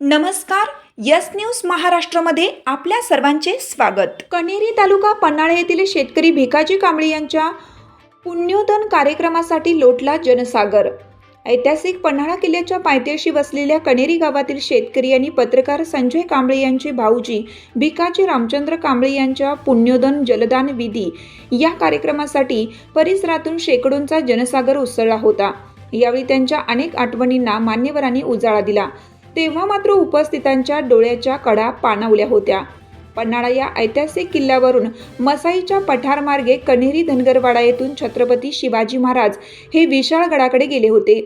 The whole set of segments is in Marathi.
नमस्कार यस न्यूज महाराष्ट्रामध्ये आपल्या सर्वांचे स्वागत. कणेरी तालुका पन्हाळे येथील शेतकरी भिकाजी कांबळे यांच्या पुण्योदन कार्यक्रमासाठी लोटला जनसागर. ऐतिहासिक पन्हाळा किल्ल्याच्या पायथ्याशी वसलेल्या कणेरी गावातील शेतकरी आणि पत्रकार संजय कांबळे यांचे भाऊजी भिकाजी रामचंद्र कांबळे यांच्या पुण्योदन जलदान विधी या कार्यक्रमासाठी परिसरातून शेकडोंचा जनसागर उसळला होता. यावेळी त्यांच्या अनेक आठवणींना मान्यवरांनी उजाळा दिला. तेव्हा मात्र उपस्थितांच्या डोळ्याच्या कडा पाणावल्या होत्या. पन्हाळा या ऐतिहासिक किल्ल्यावरून मसाईच्या पठारमार्गे कन्हेरी धनगरवाडा येथून छत्रपती शिवाजी महाराज हे विशाळगडाकडे गेले होते.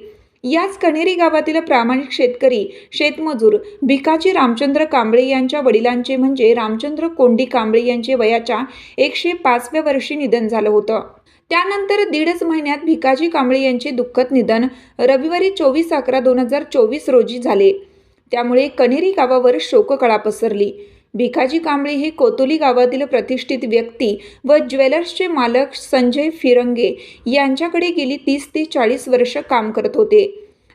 याच कन्हेरी गावातील प्रामाणिक शेतकरी शेतमजूर भिकाजी रामचंद्र कांबळे यांच्या वडिलांचे म्हणजे रामचंद्र कोंडी कांबळे यांचे वयाच्या एकशे पाचव्या वर्षी निधन झालं होतं. त्यानंतर दीडच महिन्यात भिकाजी कांबळे यांचे दुःखद निधन रविवारी चोवीस अकरा दोन हजार चोवीस रोजी झाले. त्यामुळे कनेरी गावावर शोककळा पसरली. भिकाजी कांबळे हे कोतोली गावातील प्रतिष्ठित व्यक्ती व ज्वेलर्सचे मालक संजय फिरंगे यांच्याकडे गेली तीस ते चाळीस वर्ष काम करत होते.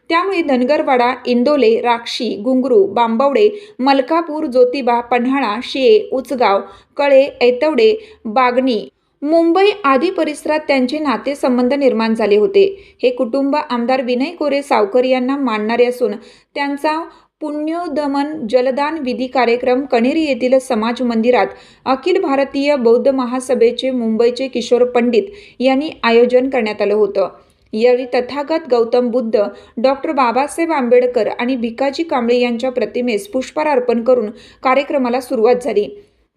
त्यामुळे धनगरवाडा इंदोले राक्षी गुंगरू बांबवडे मलकापूर ज्योतिबा पन्हाळा शिये उचगाव कळे ऐतवडे बागणी मुंबई आदी परिसरात त्यांचे नातेसंबंध निर्माण झाले होते. हे कुटुंब आमदार विनय कोरे सावकर यांना मानणारे असून त्यांचा पुण्योदमन जलदान विधी कार्यक्रम कणेरी येथील समाज मंदिरात अखिल भारतीय बौद्ध महासभेचे मुंबईचे किशोर पंडित यांनी आयोजन करण्यात आलं होतं. यावेळी तथागत गौतम बुद्ध डॉक्टर बाबासाहेब आंबेडकर आणि भिकाजी कांबळे यांच्या प्रतिमेस पुष्पहार अर्पण करून कार्यक्रमाला सुरुवात झाली.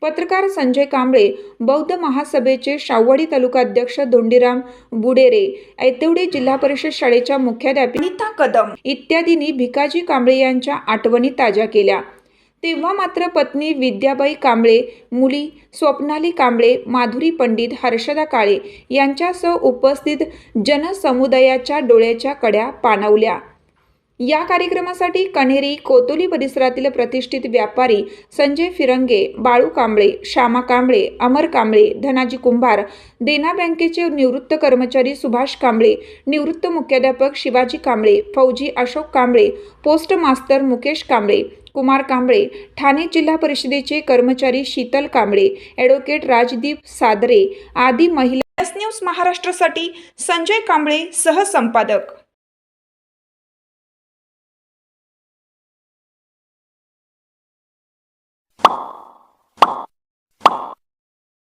पत्रकार संजय कांबळे बौद्ध महासभेचे शाववाडी तालुका अध्यक्ष धोंडीराम बुडेरे ऐतेवडे जिल्हा परिषद शाळेच्या मुख्याध्यापिका नीता कदम इत्यादींनी भिकाजी कांबळे यांच्या आठवणी ताज्या केल्या. तेव्हा मात्र पत्नी विद्याबाई कांबळे मुली स्वप्नाली कांबळे माधुरी पंडित हर्षदा काळे यांच्यासह उपस्थित जनसमुदायाच्या डोळ्याच्या कड्या पाणवल्या. या कार्यक्रमासाठी कण्हेरी कोतोली परिसरातील प्रतिष्ठित व्यापारी संजय फिरंगे बाळू कांबळे श्यामा कांबळे अमर कांबळे धनाजी कुंभार देना बँकेचे निवृत्त कर्मचारी सुभाष कांबळे निवृत्त मुख्याध्यापक शिवाजी कांबळे फौजी अशोक कांबळे पोस्ट मास्तर मुकेश कांबळे कुमार कांबळे ठाणे जिल्हा परिषदेचे कर्मचारी शीतल कांबळे ॲडव्होकेट राजदीप सादरे आदी महिला न्यूज महाराष्ट्रासाठी संजय कांबळे सहसंपादक. you